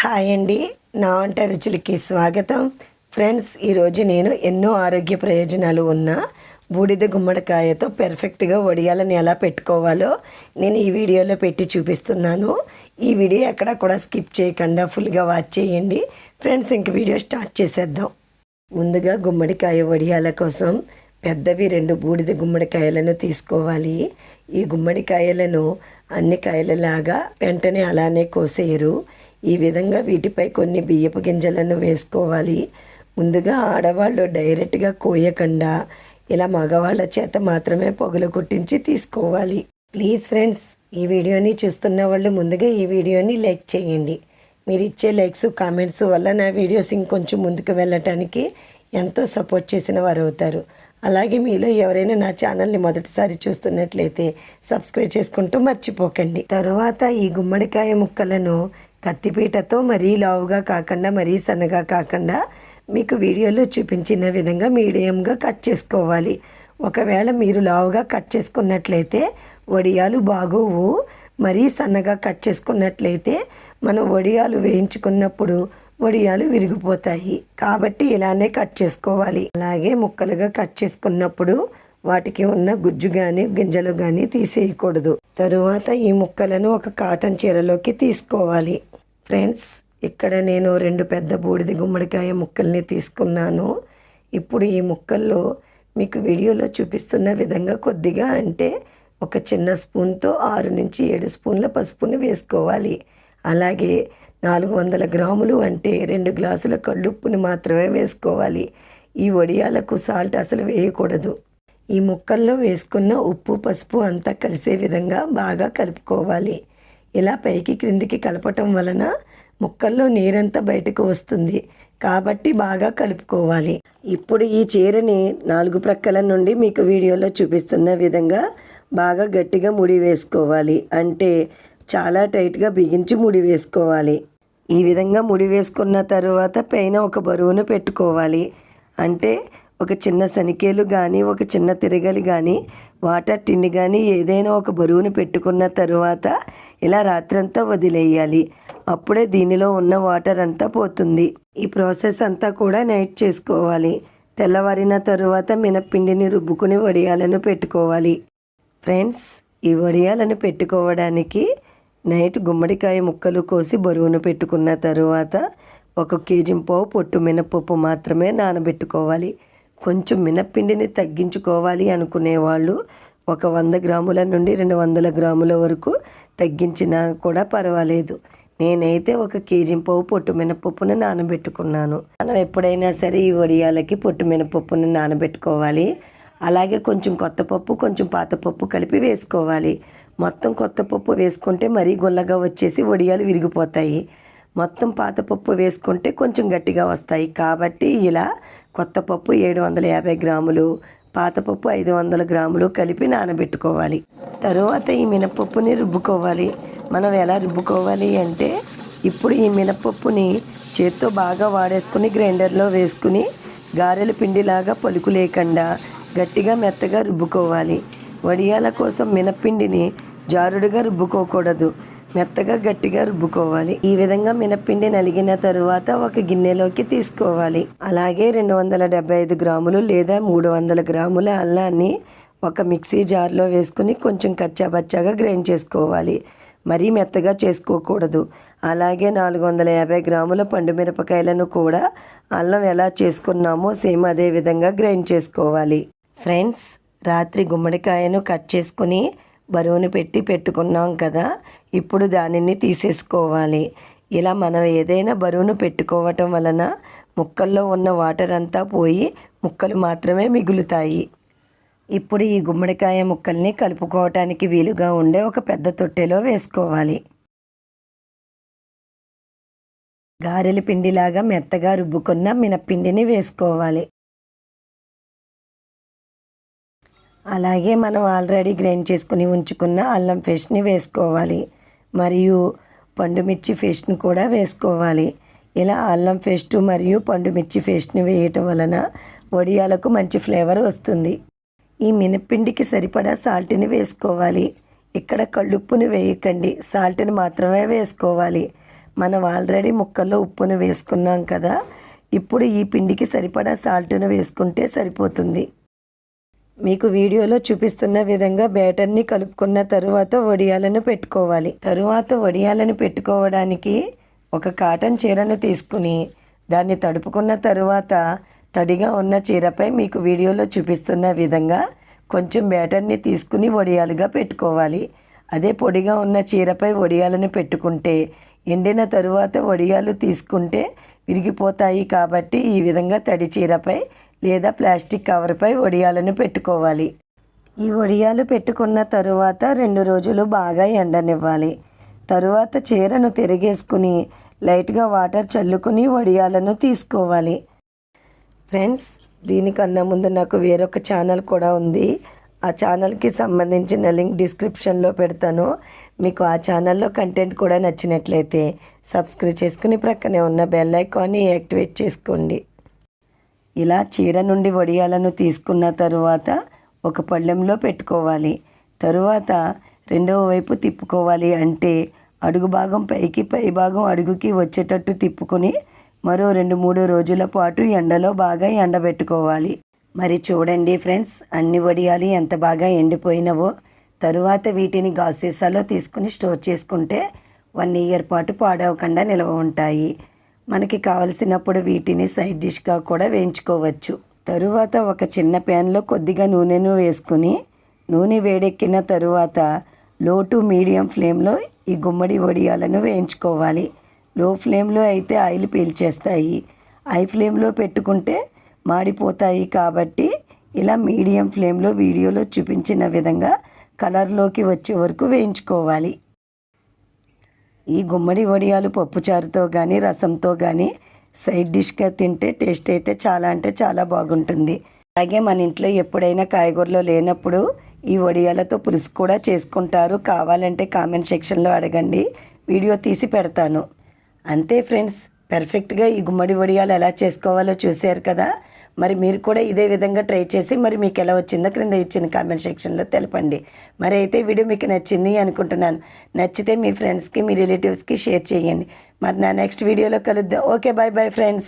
Hi అండి. నా వంట రుచులకి స్వాగతం. ఫ్రెండ్స్ ఈరోజు నేను ఎన్నో ఆరోగ్య ప్రయోజనాలు ఉన్న బూడిద గుమ్మడికాయతో పెర్ఫెక్ట్గా వడియాలని ఎలా పెట్టుకోవాలో నేను ఈ వీడియోలో పెట్టి చూపిస్తున్నాను. ఈ వీడియో ఎక్కడ కూడా స్కిప్ చేయకుండా ఫుల్గా వాచ్ చేయండి. ఫ్రెండ్స్ ఇంక వీడియో స్టార్ట్ చేసేద్దాం. ముందుగా గుమ్మడికాయ వడియాల కోసం పెద్దవి రెండు బూడిద గుమ్మడికాయలను తీసుకోవాలి. ఈ గుమ్మడికాయలను అన్ని కాయలలాగా వెంటనే అలానే కోసేయరు. ఈ విధంగా వీటిపై కొన్ని బియ్యపు గింజలను వేసుకోవాలి. ముందుగా ఆడవాళ్ళు డైరెక్ట్గా కోయకుండా ఇలా మగవాళ్ళ చేత మాత్రమే పొగలు కొట్టించి తీసుకోవాలి. ప్లీజ్ ఫ్రెండ్స్ ఈ వీడియోని చూస్తున్న వాళ్ళు ముందుగా ఈ వీడియోని లైక్ చేయండి. మీరు ఇచ్చే లైక్స్ కామెంట్స్ వల్ల నా వీడియోస్ ఇంకొంచెం ముందుకు వెళ్ళటానికి ఎంతో సపోర్ట్ చేసిన వారు అవుతారు. అలాగే మీలో ఎవరైనా నా ఛానల్ని మొదటిసారి చూస్తున్నట్లయితే సబ్స్క్రైబ్ చేసుకుంటూ మర్చిపోకండి. తరువాత ఈ గుమ్మడికాయ ముక్కలను కత్తిపీటతో మరీ లావుగా కాకుండా మరీ సన్నగా కాకుండా మీకు వీడియోలో చూపించిన విధంగా మీడియంగా కట్ చేసుకోవాలి. ఒకవేళ మీరు లావుగా కట్ చేసుకున్నట్లయితే వడియాలు బాగోవు. మరీ సన్నగా కట్ చేసుకున్నట్లయితే మనం వడియాలు వేయించుకున్నప్పుడు వడియాలు విరిగిపోతాయి. కాబట్టి ఇలానే కట్ చేసుకోవాలి. అలాగే ముక్కలుగా కట్ చేసుకున్నప్పుడు వాటికి ఉన్న గుజ్జు కానీ గింజలు కానీ తీసేయకూడదు. తరువాత ఈ ముక్కలను ఒక కాటన్ చీరలోకి తీసుకోవాలి. ఫ్రెండ్స్ ఇక్కడ నేను రెండు పెద్ద బూడిద గుమ్మడికాయ ముక్కల్ని తీసుకున్నాను. ఇప్పుడు ఈ ముక్కల్లో మీకు వీడియోలో చూపిస్తున్న విధంగా కొద్దిగా అంటే ఒక చిన్న స్పూన్తో ఆరు నుంచి ఏడు స్పూన్ల పసుపుని వేసుకోవాలి. అలాగే నాలుగు వందల గ్రాములు అంటే రెండు గ్లాసుల కళ్ళుప్పుని మాత్రమే వేసుకోవాలి. ఈ వడియాలకు సాల్ట్ అసలు వేయకూడదు. ఈ ముక్కల్లో వేసుకున్న ఉప్పు పసుపు అంతా కలిసే విధంగా బాగా కలుపుకోవాలి. ఇలా పైకి క్రిందికి కలపటం వలన ముక్కల్లో నీరంతా బయటకు వస్తుంది. కాబట్టి బాగా కలుపుకోవాలి. ఇప్పుడు ఈ చీరని నాలుగు ప్రక్కల నుండి మీకు వీడియోలో చూపిస్తున్న విధంగా బాగా గట్టిగా ముడి వేసుకోవాలి. అంటే చాలా టైట్గా బిగించి ముడి వేసుకోవాలి. ఈ విధంగా ముడి వేసుకున్న తర్వాత పైన ఒక బరువును పెట్టుకోవాలి. అంటే ఒక చిన్న శనికేలు కానీ ఒక చిన్న తిరగలి కానీ వాటర్ టిన్ని కానీ ఏదైనా ఒక బరువును పెట్టుకున్న తరువాత ఇలా రాత్రంతా వదిలేయాలి. అప్పుడే దీనిలో ఉన్న వాటర్ అంతా పోతుంది. ఈ ప్రాసెస్ అంతా కూడా నైట్ చేసుకోవాలి. తెల్లవారిన తరువాత మినప్పిండిని రుబ్బుకుని వడియాలను పెట్టుకోవాలి. ఫ్రెండ్స్ ఈ వడియాలను పెట్టుకోవడానికి నైట్ గుమ్మడికాయ ముక్కలు కోసి బరువును పెట్టుకున్న తరువాత ఒక కేజీ పావు పొట్టు మినపప్పు మాత్రమే నానబెట్టుకోవాలి. కొంచెం మినప్పిండిని తగ్గించుకోవాలి అనుకునేవాళ్ళు. ఒక వంద గ్రాముల నుండి రెండు వందల గ్రాముల వరకు తగ్గించినా కూడా పర్వాలేదు. నేనైతే ఒక కేజీ పప్పు పొట్టు మినపప్పును నానబెట్టుకున్నాను. మనం ఎప్పుడైనా సరే ఈ వడియాలకి పొట్టు మినపప్పును నానబెట్టుకోవాలి. అలాగే కొంచెం కొత్త పప్పు కొంచెం పాత పప్పు కలిపి వేసుకోవాలి. మొత్తం కొత్త పప్పు వేసుకుంటే మరీ గుల్లగా వచ్చేసి వడియాలు విరిగిపోతాయి. మొత్తం పాత పప్పు వేసుకుంటే కొంచెం గట్టిగా వస్తాయి. కాబట్టి ఇలా కొత్త పప్పు ఏడు వందల యాభై గ్రాములు పాతపప్పు ఐదు వందల గ్రాములు కలిపి నానబెట్టుకోవాలి. తరువాత ఈ మినపప్పుని రుబ్బుకోవాలి. మనం ఎలా రుబ్బుకోవాలి అంటే ఇప్పుడు ఈ మినపప్పుని చేత్తో బాగా వాడేసుకుని గ్రైండర్లో వేసుకుని గారెల పిండిలాగా పలుకు లేకుండా గట్టిగా మెత్తగా రుబ్బుకోవాలి. వడియాల కోసం మినపిండిని జారుడుగా రుబ్బుకోకూడదు. మెత్తగా గట్టిగా రుబ్బుకోవాలి. ఈ విధంగా మినప్పిండి నలిగిన తరువాత ఒక గిన్నెలోకి తీసుకోవాలి. అలాగే రెండు వందల డెబ్బై ఐదు గ్రాములు లేదా మూడు వందల గ్రాముల అల్లాన్ని ఒక మిక్సీ జార్లో వేసుకుని కొంచెం కచ్చాబచ్చాగా గ్రైండ్ చేసుకోవాలి. మరీ మెత్తగా చేసుకోకూడదు. అలాగే నాలుగు వందల యాభై గ్రాముల పండు మిరపకాయలను కూడా అల్లం ఎలా చేసుకున్నామో సేమ్ అదే విధంగా గ్రైండ్ చేసుకోవాలి. ఫ్రెండ్స్ రాత్రి గుమ్మడికాయను కట్ చేసుకుని బరువును పెట్టి పెట్టుకున్నాం కదా ఇప్పుడు దానిని తీసేసుకోవాలి. ఇలా మనం ఏదైనా బరువును పెట్టుకోవటం వలన ముక్కల్లో ఉన్న వాటర్ అంతా పోయి ముక్కలు మాత్రమే మిగులుతాయి. ఇప్పుడు ఈ గుమ్మడికాయ ముక్కల్ని కలుపుకోవటానికి వీలుగా ఉండే ఒక పెద్ద తొట్టెలో వేసుకోవాలి. గారెల పిండిలాగా మెత్తగా రుబ్బుకున్న మినప్పిండిని వేసుకోవాలి. అలాగే మనం ఆల్రెడీ గ్రైండ్ చేసుకుని ఉంచుకున్న అల్లం పేస్ట్ని వేసుకోవాలి. మరియు పండుమిర్చి పేస్ట్ని కూడా వేసుకోవాలి. ఇలా అల్లం పేస్ట్ మరియు పండుమిర్చి పేస్ట్ని వేయటం వలన వడియాలకు మంచి ఫ్లేవర్ వస్తుంది. ఈ మినపిండికి సరిపడా సాల్ట్ని వేసుకోవాలి. ఇక్కడ కళ్ళుప్పుని వేయకండి. సాల్ట్ని మాత్రమే వేసుకోవాలి. మనం ఆల్రెడీ ముక్కల్లో ఉప్పును వేసుకున్నాం కదా. ఇప్పుడు ఈ పిండికి సరిపడా సాల్ట్ను వేసుకుంటే సరిపోతుంది. మీకు వీడియోలో చూపిస్తున్న విధంగా బ్యాటర్ని కలుపుకున్న తరువాత వడియాలను పెట్టుకోవాలి. తరువాత వడియాలను పెట్టుకోవడానికి ఒక కాటన్ చీరను తీసుకుని దాన్ని తడుపుకున్న తరువాత తడిగా ఉన్న చీరపై మీకు వీడియోలో చూపిస్తున్న విధంగా కొంచెం బ్యాటర్ని తీసుకుని వడియాలుగా పెట్టుకోవాలి. అదే పొడిగా ఉన్న చీరపై వడియాలను పెట్టుకుంటే ఎండిన తరువాత వడియాలు తీసుకుంటే విరిగిపోతాయి కాబట్టి ఈ విధంగా తడి చీరపై లేదా ప్లాస్టిక్ కవర్పై వడియాలను పెట్టుకోవాలి. ఈ వడియాలు పెట్టుకున్న తరువాత రెండు రోజులు బాగా ఎండనివ్వాలి. తరువాత చీరను తిరిగేసుకుని లైట్గా వాటర్ చల్లుకుని వడియాలను తీసుకోవాలి. ఫ్రెండ్స్ దీనికన్నా ముందు నాకు వేరొక ఛానల్ కూడా ఉంది. ఆ ఛానల్కి సంబంధించిన లింక్ డిస్క్రిప్షన్లో పెడతాను. మీకు ఆ ఛానల్లో కంటెంట్ కూడా నచ్చినట్లయితే సబ్స్క్రైబ్ చేసుకుని ప్రక్కనే ఉన్న బెల్ ఐకాన్ని యాక్టివేట్ చేసుకోండి. ఇలా చీర నుండి వడియాలను తీసుకున్న తరువాత ఒక పళ్ళెంలో పెట్టుకోవాలి. తరువాత రెండవ వైపు తిప్పుకోవాలి అంటే అడుగు భాగం పైకి పై భాగం అడుగుకి వచ్చేటట్టు తిప్పుకొని మరో రెండు మూడు రోజుల పాటు ఎండలో బాగా ఎండబెట్టుకోవాలి. మరి చూడండి ఫ్రెండ్స్ అన్ని వడియాలు ఎంత బాగా ఎండిపోయినవో. తరువాత వీటిని గాసీసాలో తీసుకుని స్టోర్ చేసుకుంటే వన్ ఇయర్ పాటు పాడవకుండా నిల్వ ఉంటాయి. మనకి కావలసినప్పుడు వీటిని సైడ్ డిష్గా కూడా వేయించుకోవచ్చు. తరువాత ఒక చిన్న ప్యాన్లో కొద్దిగా నూనెను వేసుకుని నూనె వేడెక్కిన తరువాత లో టు మీడియం ఫ్లేమ్లో ఈ గుమ్మడి వడియాలను వేయించుకోవాలి. లో ఫ్లేమ్లో అయితే ఆయిల్ పీల్చేస్తాయి. హై ఫ్లేమ్లో పెట్టుకుంటే మాడిపోతాయి కాబట్టి ఇలా మీడియం ఫ్లేమ్లో వీడియోలో చూపించిన విధంగా కలర్లోకి వచ్చే వరకు వేయించుకోవాలి. ఈ గుమ్మడి వడియాలు పప్పుచారుతో కానీ రసంతో కానీ సైడ్ డిష్గా తింటే టేస్ట్ అయితే చాలా అంటే చాలా బాగుంటుంది. అలాగే మన ఇంట్లో ఎప్పుడైనా కాయగూరలో లేనప్పుడు ఈ వడియాలతో పులుసు కూడా చేసుకుంటారు. కావాలంటే కామెంట్ సెక్షన్లో అడగండి. వీడియో తీసి పెడతాను. అంతే ఫ్రెండ్స్ పర్ఫెక్ట్గా ఈ గుమ్మడి వడియాలు ఎలా చేసుకోవాలో చూశారు కదా? మరి మీరు కూడా ఇదే విధంగా ట్రై చేసి మరి మీకు ఎలా వచ్చిందో క్రింద ఇచ్చిన కామెంట్ సెక్షన్లో తెలపండి. మరి అయితే వీడియో మీకు నచ్చింది అనుకుంటున్నాను. నచ్చితే మీ ఫ్రెండ్స్కి మీ రిలేటివ్స్కి షేర్ చేయండి. మరి నా నెక్స్ట్ వీడియోలో కలుద్దాం. Okay bye bye friends